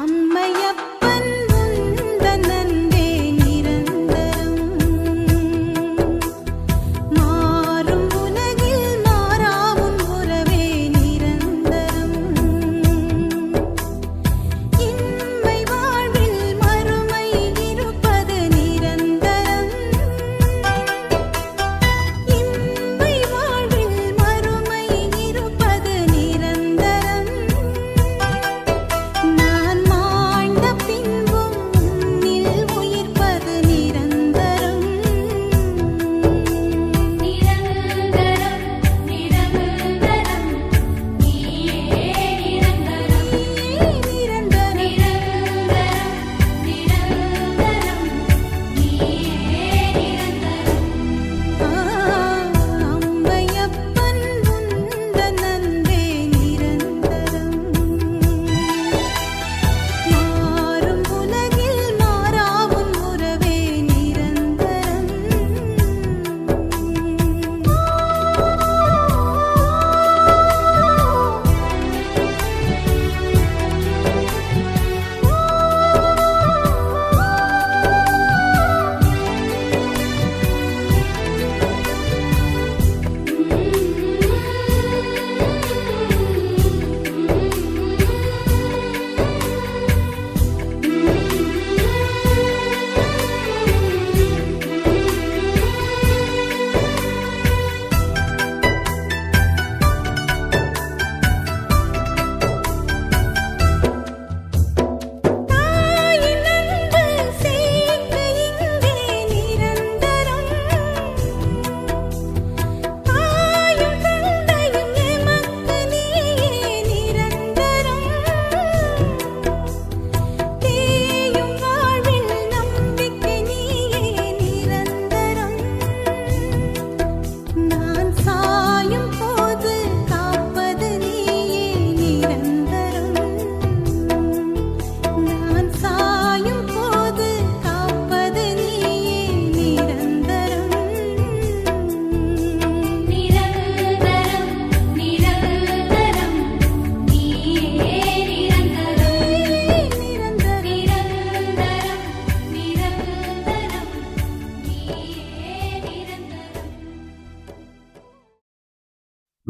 அம்மையப்ப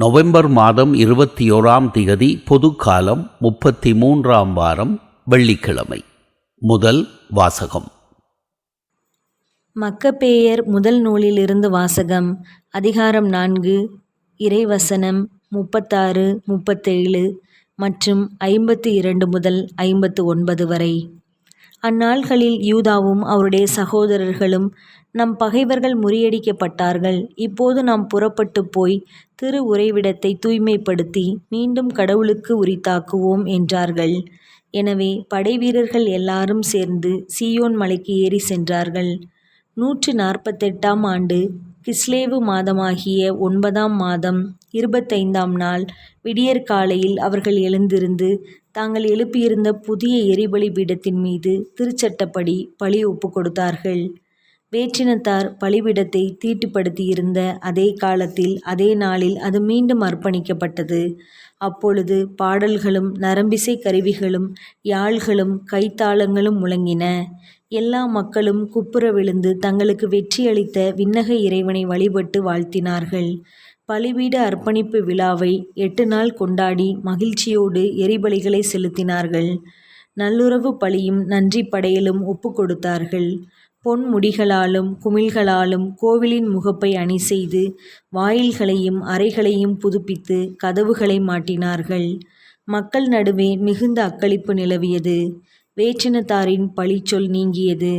November மாதம் இருபத்தி ஓராம் திகதி பொதுக்காலம் முப்பத்தி மூன்றாம் வாரம் வெள்ளிக்கிழமை. முதல் வாசகம். மக்கப்பேயர் முதல் நூலிலிருந்து வாசகம். அதிகாரம் நான்கு இறைவசனம் முப்பத்தாறு முப்பத்தேழு மற்றும் ஐம்பத்தி இரண்டு முதல் ஐம்பத்து ஒன்பது வரை. அந்நாள்களில் யூதாவும் அவருடைய சகோதரர்களும் நம் பகைவர்கள் முறியடிக்கப்பட்டார்கள். இப்போது நாம் புறப்பட்டு போய் திரு உறைவிடத்தை தூய்மைப்படுத்தி மீண்டும் கடவுளுக்கு உரித்தாக்குவோம் என்றார்கள். எனவே படைவீரர்கள் எல்லாரும் சேர்ந்து சீயோன் மலைக்கு ஏறி சென்றார்கள். நூற்று நாற்பத்தெட்டாம் ஆண்டு கிஸ்லேவு மாதமாகிய ஒன்பதாம் மாதம் இருபத்தைந்தாம் நாள் விடியற்காலையில் அவர்கள் எழுந்திருந்து தாங்கள் எழுப்பியிருந்த புதிய எரிபலி பீடத்தின் மீது திருச்சட்டப்படி பழி ஒப்பு கொடுத்தார்கள். வேற்றினத்தார் பலிபீடத்தை தீட்டுப்படுத்தியிருந்த அதே காலத்தில் அதே நாளில் அது மீண்டும் அர்ப்பணிக்கப்பட்டது. அப்பொழுது பாடல்களும் நரம்பிசை கருவிகளும் யாழ்களும் கைத்தாளங்களும் முழங்கின. எல்லா மக்களும் குப்புற விழுந்து தங்களுக்கு வெற்றியளித்த விண்ணக இறைவனை வழிபட்டு வாழ்த்தினார்கள். பலிபீட அர்ப்பணிப்பு விழாவை எட்டு நாள் கொண்டாடி மகிழ்ச்சியோடு எரிபலிகளை செலுத்தினார்கள். நல்லுறவு பலியும் நன்றி படையலும் ஒப்பு கொடுத்தார்கள். பொன் முடிகளாலும் குமிழ்களாலும் கோவிலின் முகப்பை அணி செய்து வாயில்களையும் அறைகளையும் புதுப்பித்து கதவுகளை மாட்டினார்கள். மக்கள் நடுவே மிகுந்த அக்களிப்பு நிலவியது. வேற்றினத்தாரின் பழிச்சொல் நீங்கியது.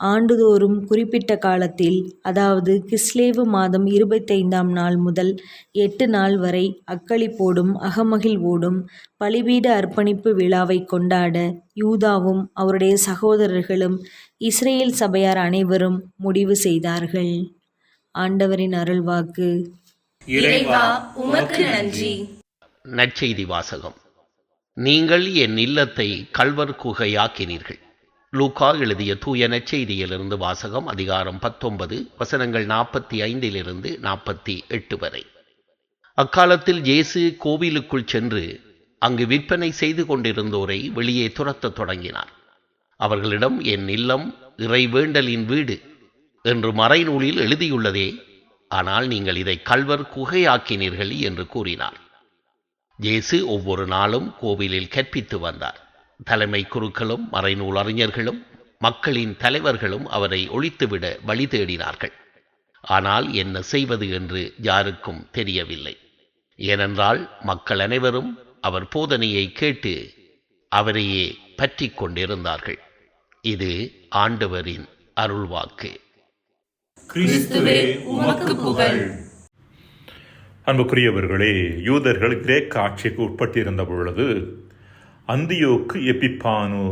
ஆண்டுதோறும் குறிப்பிட்ட காலத்தில் அதாவது கிஸ்லேவு மாதம் இருபத்தைந்தாம் நாள் முதல் எட்டு நாள் வரை அக்களிப்போடும் அகமகிழ்வோடும் பலிபீட அர்ப்பணிப்பு விழாவை கொண்டாட யூதாவும் அவருடைய சகோதரர்களும் இஸ்ரேல் சபையார் அனைவரும் முடிவு செய்தார்கள். ஆண்டவரின் அருள்வாக்கு. இறைவா உமக்கு நன்றி. நற்செய்தி வாசகம். நீங்கள் என் இல்லத்தை கல்வர் குகையாக்கினீர்கள். லூக்கா எழுதிய தூய நற்செய்தியிலிருந்து வாசகம் அதிகாரம் பத்தொன்பது வசனங்கள் நாற்பத்தி ஐந்திலிருந்து நாற்பத்தி எட்டு வரை. அக்காலத்தில் இயேசு கோவிலுக்குள் சென்று அங்கு விற்பனை செய்து கொண்டிருந்தோரை வெளியே துரத்தத் தொடங்கினார். அவர்களிடம் என் இல்லம் இறைவேண்டலின் வீடு என்று மறைநூலில் எழுதியுள்ளதே ஆனால் நீங்கள் இதை கல்வர் குகையாக்கினீர்கள் என்று கூறினார். இயேசு ஒவ்வொரு நாளும் கோவிலில் கற்பித்து வந்தார். தலைமை குருக்களும் மறைநூல் அறிஞர்களும் மக்களின் தலைவர்களும் அவரை ஒழித்துவிட வழி தேடினார்கள். ஆனால் என்ன செய்வது என்று யாருக்கும் தெரியவில்லை. ஏனென்றால் மக்கள் அனைவரும் அவர் போதனையை கேட்டு அவரையே பற்றி கொண்டிருந்தார்கள். இது ஆண்டவரின் அருள்வாக்கு. கிறிஸ்துவே உமக்கு புகழ். அன்புக்குரியவர்களே யூதர்கள் கிரேக்க ஆட்சிக்கு உட்பட்டிருந்த பொழுது அந்தியோக்கு எபிப்பானு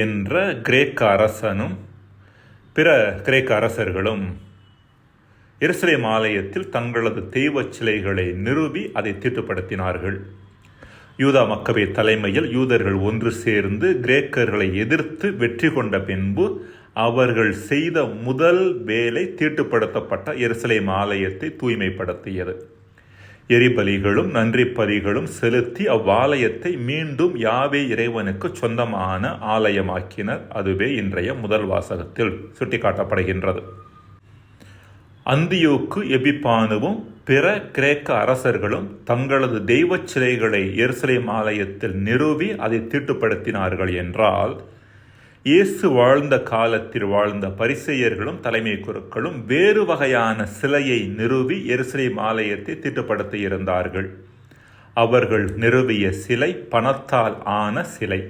என்ற கிரேக்க அரசனும் பிற கிரேக்க அரசர்களும் எருசலேம் ஆலயத்தில் தங்களது தெய்வச் சிலைகளை நிறுவி அதை தீட்டுப்படுத்தினார்கள். யூதா மக்கவை தலைமையில் யூதர்கள் ஒன்று சேர்ந்து கிரேக்கர்களை எதிர்த்து வெற்றி கொண்ட பின்பு அவர்கள் செய்த முதல் வேலை தீட்டுப்படுத்தப்பட்ட எருசலேம் ஆலயத்தை தூய்மைப்படுத்தியது. எரிபலிகளும் நன்றி பலிகளும் செலுத்தி அவ்வாலயத்தை மீண்டும் யாவே இறைவனுக்கு சொந்தமான ஆலயமாக்கினர். அதுவே இன்றைய முதல் வாசகத்தில் சுட்டிக்காட்டப்படுகின்றது. அந்தியோக்கு எபிபானுவும் பிற கிரேக்க அரசர்களும் தங்களது தெய்வச் சிலைகளை எருசலேம் ஆலயத்தில் நிறுவி அதை தீட்டுப்படுத்தினார்கள் என்றால் இயேசு வாழ்ந்த காலத்தில் வாழ்ந்த பரிசெயர்களும் தலைமை குருக்களும் வேறு வகையான சிலையை நிறுவி எருசலேம் ஆலயத்தை திட்டப்படுத்தி இருந்தார்கள். அவர்கள் நிறுவிய சிலை பணத்தால் ஆன சிலை.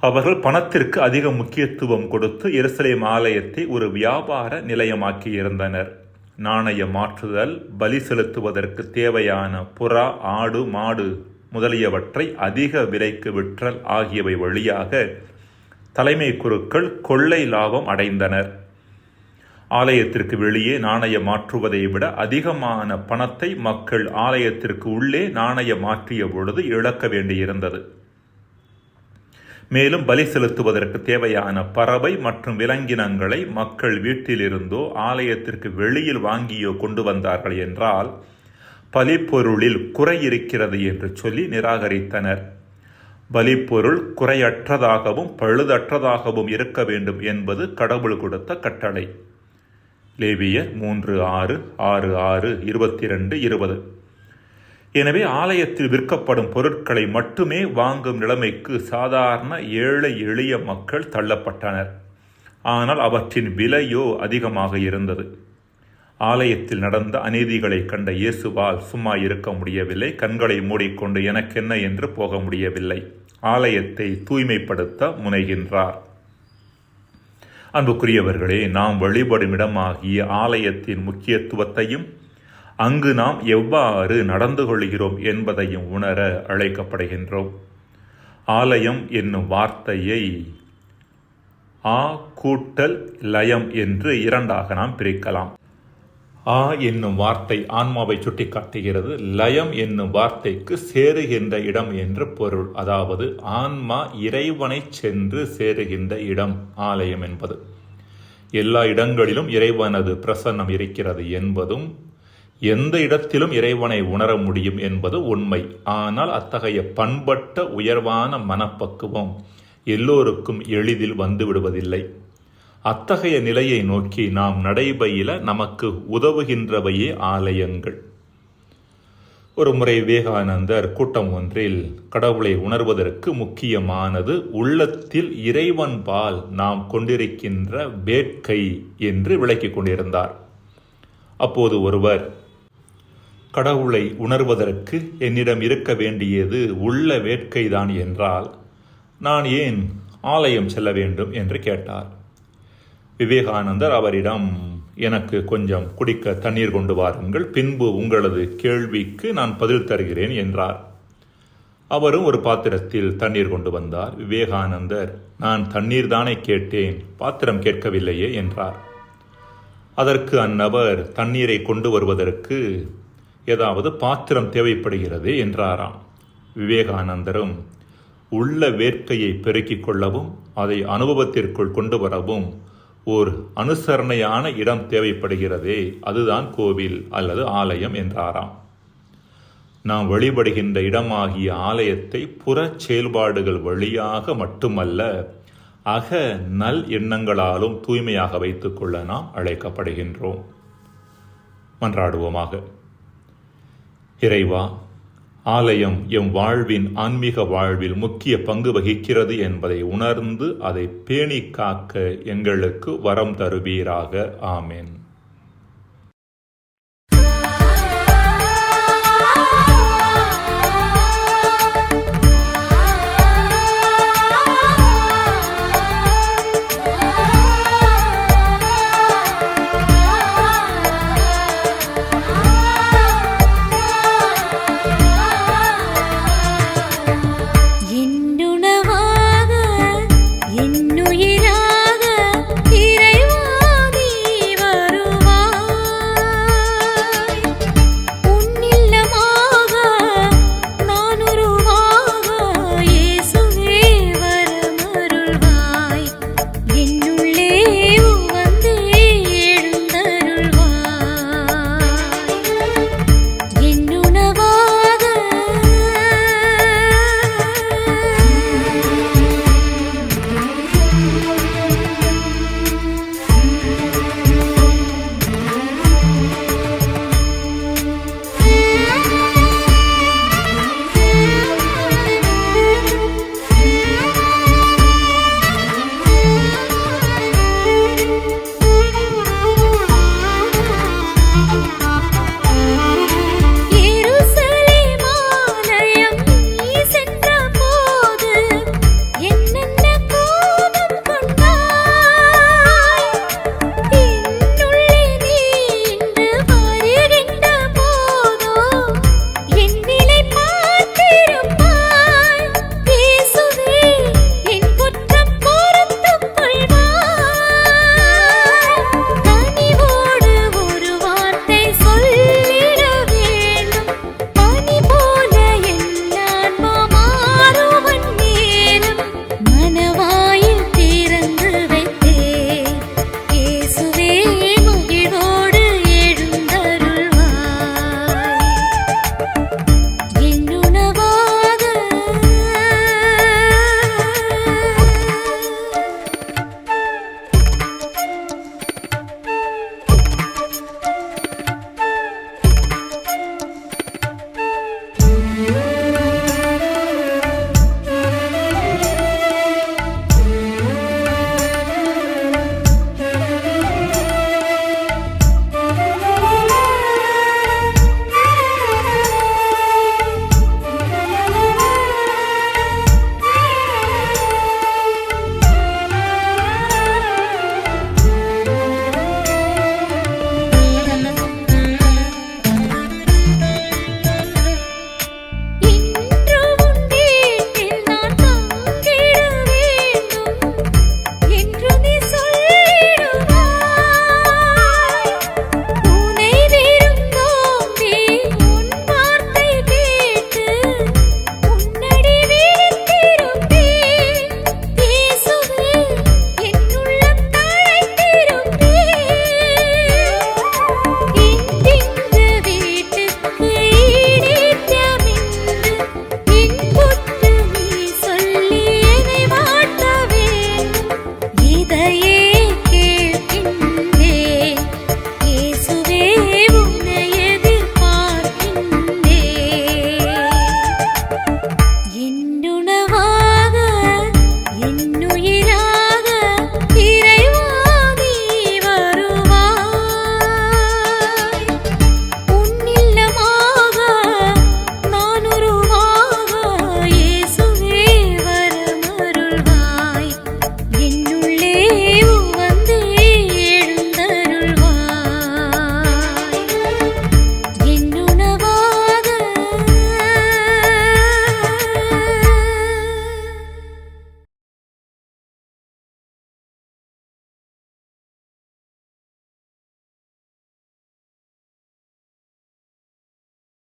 அவர்கள் பணத்திற்கு அதிக முக்கியத்துவம் கொடுத்து எருசலேம் ஆலயத்தை ஒரு வியாபார நிலையமாக்கி இருந்தனர். நாணய மாற்றுதல் பலி செலுத்துவதற்கு தேவையான புறா ஆடு மாடு முதலியவற்றை அதிக விலைக்கு விற்றல் ஆகியவை வழியாக தலைமை குருக்கள் கொள்ளை லாபம் அடைந்தனர். ஆலயத்திற்கு வெளியே நாணயம் மாற்றுவதை விட அதிகமான பணத்தை மக்கள் ஆலயத்திற்கு உள்ளே நாணயம் மாற்றிய பொழுது இழக்க வேண்டியிருந்தது. மேலும் பலி செலுத்துவதற்கு தேவையான பறவை மற்றும் விலங்கினங்களை மக்கள் வீட்டிலிருந்தோ ஆலயத்திற்கு வெளியில் வாங்கியோ கொண்டு வந்தார்கள் என்றால் பலிப்பொருளில் குறை இருக்கிறது என்று சொல்லி நிராகரித்தனர். பலிப்பொருள் குறையற்றதாகவும் பழுதற்றதாகவும் இருக்க வேண்டும் என்பது கடவுள் கொடுத்த கட்டளை. லேவியர் மூன்று ஆறு ஆறு ஆறு இருபத்தி ரெண்டு இருபது. எனவே ஆலயத்தில் விற்கப்படும் பொருட்களை மட்டுமே வாங்கும் நிலைமைக்கு சாதாரண ஏழை எளிய மக்கள் தள்ளப்பட்டனர். ஆனால் அவற்றின் விலையோ அதிகமாக இருந்தது. ஆலயத்தில் நடந்த அநீதிகளை கண்ட இயேசுவால் சும்மா இருக்க முடியவில்லை. கண்களை மூடிக்கொண்டு எனக்கென்ன என்று போக முடியவில்லை. ஆலயத்தை தூய்மைப்படுத்த முனைகின்றார். அன்புக்குரியவர்களே நாம் வழிபடும் இடமாகிய ஆலயத்தின் முக்கியத்துவத்தையும் அங்கு நாம் எவ்வாறு நடந்து கொள்கிறோம் என்பதையும் உணர அழைக்கப்படுகின்றோம். ஆலயம் என்னும் வார்த்தையை ஆ கூட்டல் லயம் என்று இரண்டாக நாம் பிரிக்கலாம். ஆ என்னும் வார்த்தை ஆன்மாவை சுட்டிக்காட்டுகிறது. லயம் என்னும் வார்த்தைக்கு சேருகின்ற இடம் என்று பொருள். அதாவது ஆன்மா இறைவனை சென்று சேருகின்ற இடம் ஆலயம் என்பது. எல்லா இடங்களிலும் இறைவனது பிரசன்னம் இருக்கிறது என்பதும் எந்த இடத்திலும் இறைவனை உணர முடியும் என்பது உண்மை. ஆனால் அத்தகைய பண்பட்ட உயர்வான மனப்பக்குவம் எல்லோருக்கும் எளிதில் வந்துவிடுவதில்லை அத்தகைய நிலையை நோக்கி நாம் நடைபயில நமக்கு உதவுகின்றவையே ஆலயங்கள். ஒரு முறை விவேகானந்தர் கூட்டம் ஒன்றில் கடவுளை உணர்வதற்கு முக்கியமானது உள்ளத்தில் இறைவன் பால் நாம் கொண்டிருக்கின்ற வேட்கை என்று விளக்கிக் கொண்டிருந்தார். அப்போது ஒருவர் கடவுளை உணர்வதற்கு என்னிடம் இருக்க வேண்டியது உள்ள வேட்கைதான் என்றால் நான் ஏன் ஆலயம் செல்ல வேண்டும்? என்று கேட்டார். விவேகானந்தர் அவரிடம் எனக்கு கொஞ்சம் குடிக்க தண்ணீர் கொண்டு வாருங்கள் பின்பு உங்களது கேள்விக்கு நான் பதில் தருகிறேன் என்றார். அவரும் ஒரு பாத்திரத்தில் தண்ணீர் கொண்டு வந்தார். விவேகானந்தர் நான் தண்ணீர் தானே கேட்டேன் பாத்திரம் கேட்கவில்லையே என்றார். அதற்கு அந்நபர் தண்ணீரை கொண்டு வருவதற்கு ஏதாவது பாத்திரம் தேவைப்படுகிறது என்றாராம். விவேகானந்தரும் உள்ள வேர்க்கையை பெருக்கிக் கொள்ளவும் அதை அனுபவத்திற்குள் கொண்டு வரவும் ஓர் அனுசரணையான இடம் தேவைப்படுகிறதே அதுதான் கோவில் அல்லது ஆலயம் என்றாராம். நாம் வழிபடுகின்ற இடமாகிய ஆலயத்தை புற செயல்பாடுகள் வழியாக மட்டுமல்ல அக நல் எண்ணங்களாலும் தூய்மையாக வைத்துக்கொள்ள நாம் அழைக்கப்படுகின்றோம். மன்றாடுவோமாக. இறைவா ஆலயம் எம் வாழ்வின் ஆன்மீக வாழ்வில் முக்கிய பங்கு வகிக்கிறது என்பதை உணர்ந்து அதை பேணி காக்க எங்களுக்கு வரம் தருவீராக. ஆமேன்.